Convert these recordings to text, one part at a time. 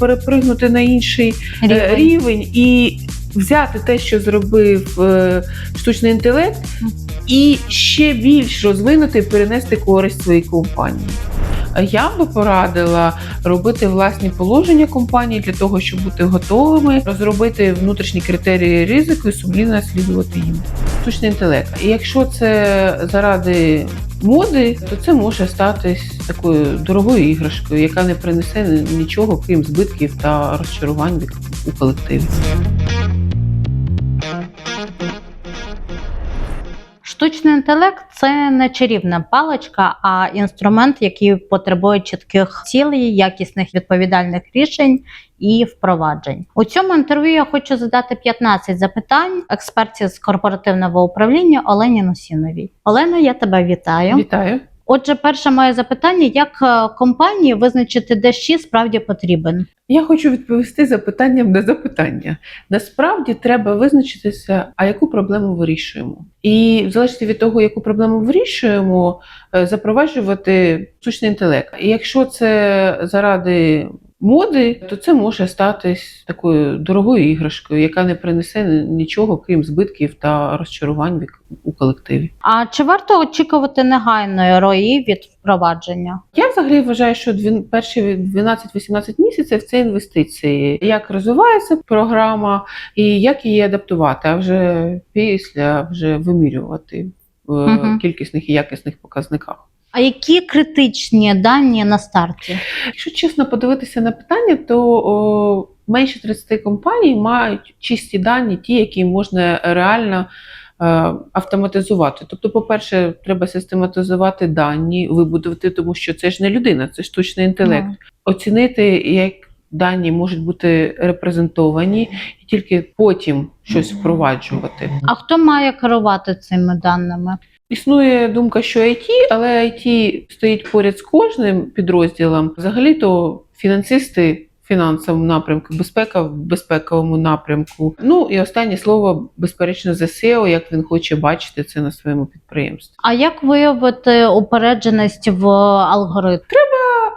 перепригнути на інший е, Рівень. рівень і взяти те, що зробив е, штучний інтелект, і ще більш розвинути і перенести користь своїй компанії. Я би порадила робити власні положення компанії для того, щоб бути готовими, розробити внутрішні критерії ризику і сумлінно слідувати їм. Штучний інтелект. І якщо це заради моди, то це може стати такою дорогою іграшкою, яка не принесе нічого, крім збитків та розчарувань у колективі. Штучний інтелект це не чарівна паличка, а інструмент, який потребує чітких цілей, якісних відповідальних рішень і впроваджень. У цьому інтерв'ю я хочу задати 15 запитань експертці з корпоративного управління Олені Носіновій. Олено, я тебе вітаю. Вітаю! Отже, перше моє запитання: як е, компанії визначити, де ще справді потрібен? Я хочу відповісти запитанням на запитання. Насправді треба визначитися, а яку проблему вирішуємо. І в залежності від того, яку проблему вирішуємо, е, запроваджувати штучний інтелект. І якщо це заради моди, то це може стати такою дорогою іграшкою, яка не принесе нічого, крім збитків та розчарувань у колективі. А чи варто очікувати негайної рої від впровадження? Я взагалі вважаю, що перші 12-18 місяців це інвестиції. Як розвивається програма і як її адаптувати, а вже після вже вимірювати в Мгм. кількісних і якісних показниках. А які критичні дані на старті? Якщо чесно подивитися на питання, то о, менше 30 компаній мають чисті дані, ті, які можна реально е, автоматизувати. Тобто, по-перше, треба систематизувати дані, вибудувати, тому що це ж не людина, це штучний інтелект. Ну. Оцінити, як дані можуть бути репрезентовані, і тільки потім щось впроваджувати. А хто має керувати цими даними? Існує думка, що IT, але IT стоїть поряд з кожним підрозділом. Взагалі-то фінансисти фінансовому напрямку, безпека в безпековому напрямку. Ну і останнє слово, безперечно, за SEO, як він хоче бачити це на своєму підприємстві. А як виявити упередженість в алгоритм?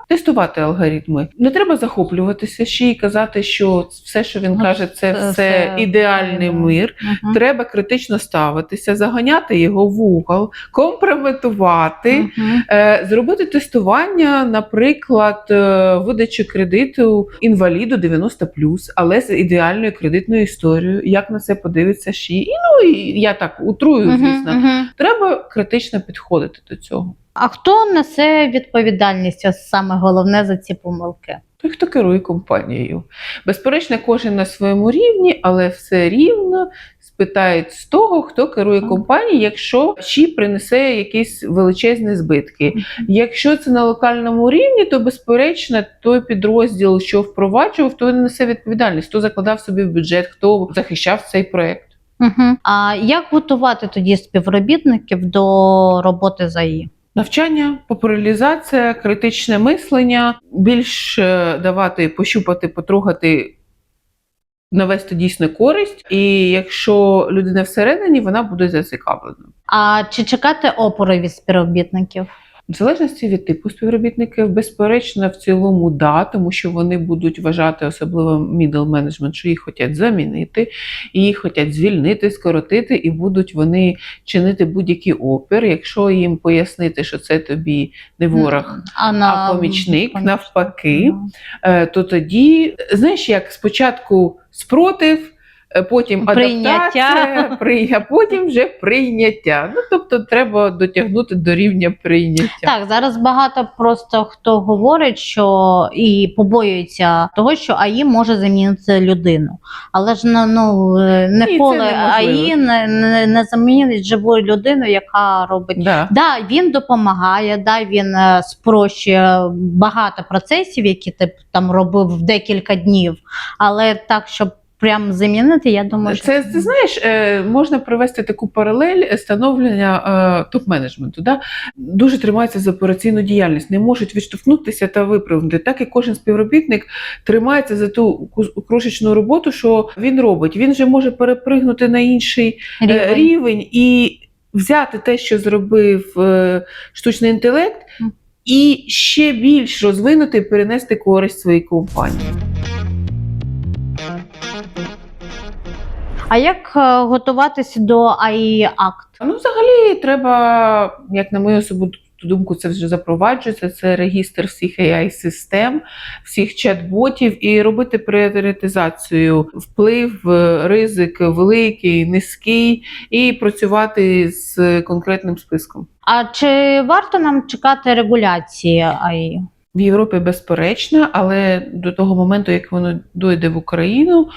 Тестувати алгоритми. Не треба захоплюватися ще й казати, що все, що він Ну, каже, це все все ідеальний мир. Мгм. Треба критично ставитися, заганяти його в угол, компрометувати. Е, Зробити тестування, наприклад, е, видачі кредиту інваліду 90+, але з ідеальною кредитною історією. Як на це подивиться ще? І ну і я так утрую, звісно. мгм. Треба критично підходити до цього. А хто несе відповідальність ось саме головне за ці помилки? Той, хто керує компанією. Безперечно, кожен на своєму рівні, але все рівно спитають з того, хто керує компанією, якщо чи принесе якісь величезні збитки. Якщо це на локальному рівні, то безперечно той підрозділ, що впроваджував, той несе відповідальність, хто закладав собі в бюджет, хто захищав цей проект. Угу. А як готувати тоді співробітників до роботи за ІІ? Навчання, популяризація, критичне мислення, більш е, давати пощупати, потрогати, навести дійсно користь. І якщо людина всередині, вона буде зацікавлена. А чи чекати опори від співробітників? В залежності від типу співробітників, безперечно, в цілому да, тому що вони будуть вважати, особливо middle management, що їх хочуть замінити, і їх хочуть звільнити, скоротити, і будуть вони чинити будь-який опір, якщо їм пояснити, що це тобі не ворог, А, на... а помічник, поміч- навпаки, Ну. е, то тоді, знаєш, як спочатку спротив. Е, Потім Прийняття. адаптація, при- а потім вже прийняття. Ну тобто треба дотягнути до рівня прийняття. Так, зараз багато просто хто говорить, що і побоюється того, що АІ може замінити людину. Але ж ну, ну е, Ні, це. АІ не, не, не замінить живу людину, яка робить. Да. Да, він допомагає, да, він е, спрощує багато процесів, які ти там робив в декілька днів. Але так, щоб прям замінити, я думаю, що Це ти знаєш, е, можна провести таку паралель становлення е, топ-менеджменту. Да? Дуже тримається за операційну діяльність, не можуть відштовхнутися та виправити. Так і кожен співробітник тримається за ту крошечну роботу, що він робить. Він же може перепригнути на інший е, рівень. рівень і взяти те, що зробив штучний інтелект, і ще більш розвинути і перенести користь своїй компанії. А як е, готуватися до АІ акт? Ну, взагалі, треба, як на мою особисту думку, це вже запроваджується. Це регістр всіх AI-систем, всіх чат-ботів, і робити пріоритизацію вплив, е, ризик великий, низький, і працювати з конкретним списком. А чи варто нам чекати регуляції АІ? В Європі безперечно, але до того моменту, як воно дойде в Україну,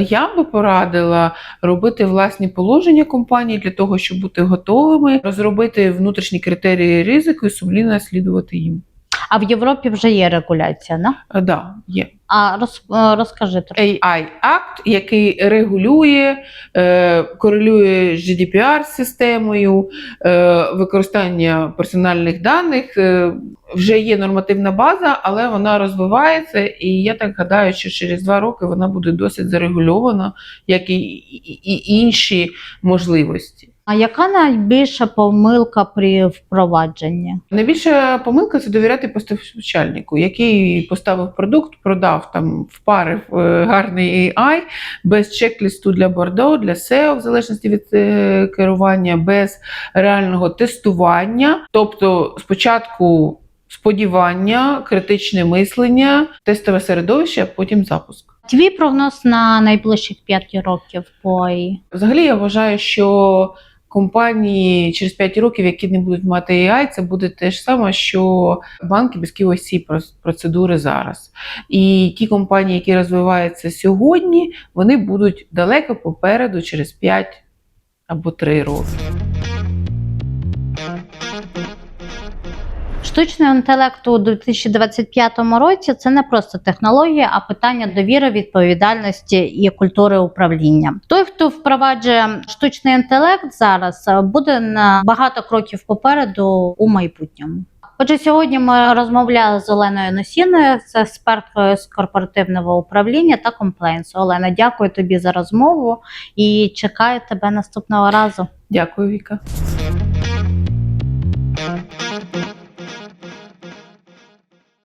я би порадила робити власні положення компанії для того, щоб бути готовими, розробити внутрішні критерії ризику і сумлінно слідувати їм. А в Європі вже є регуляція, да? А, да, є А роз, е, розкажи трохи. AI акт, який регулює, е, корелює з GDPR системою, е, використання персональних даних. Е, вже є нормативна база, але вона розвивається, і я так гадаю, що через два роки вона буде досить зарегульована, як і, і, і інші можливості. А яка найбільша помилка при впровадженні? Найбільша помилка це довіряти постачальнику, який поставив продукт, продав там, впарив е, гарний AI без чек-лісту для бордо, для SEO, в залежності від е, керування, без реального тестування. Тобто, спочатку сподівання, критичне мислення, тестове середовище, а потім запуск. Твій прогноз на найближчих 5 років по Взагалі, я вважаю, що компанії через 5 років, які не будуть мати AI, це буде те ж саме, що банки без KYC процедури зараз. І ті компанії, які розвиваються сьогодні, вони будуть далеко попереду через 5 або 3 роки. Штучний інтелект у 2025 році це не просто технологія, а питання довіри, відповідальності і культури управління. Той, хто впроваджує штучний інтелект зараз, буде на багато кроків попереду у майбутньому. Отже, сьогодні ми розмовляли з Оленою Носіною, це експерткою з корпоративного управління та комплейнсу. Олена, дякую тобі за розмову і чекаю тебе наступного разу. Дякую, Віка.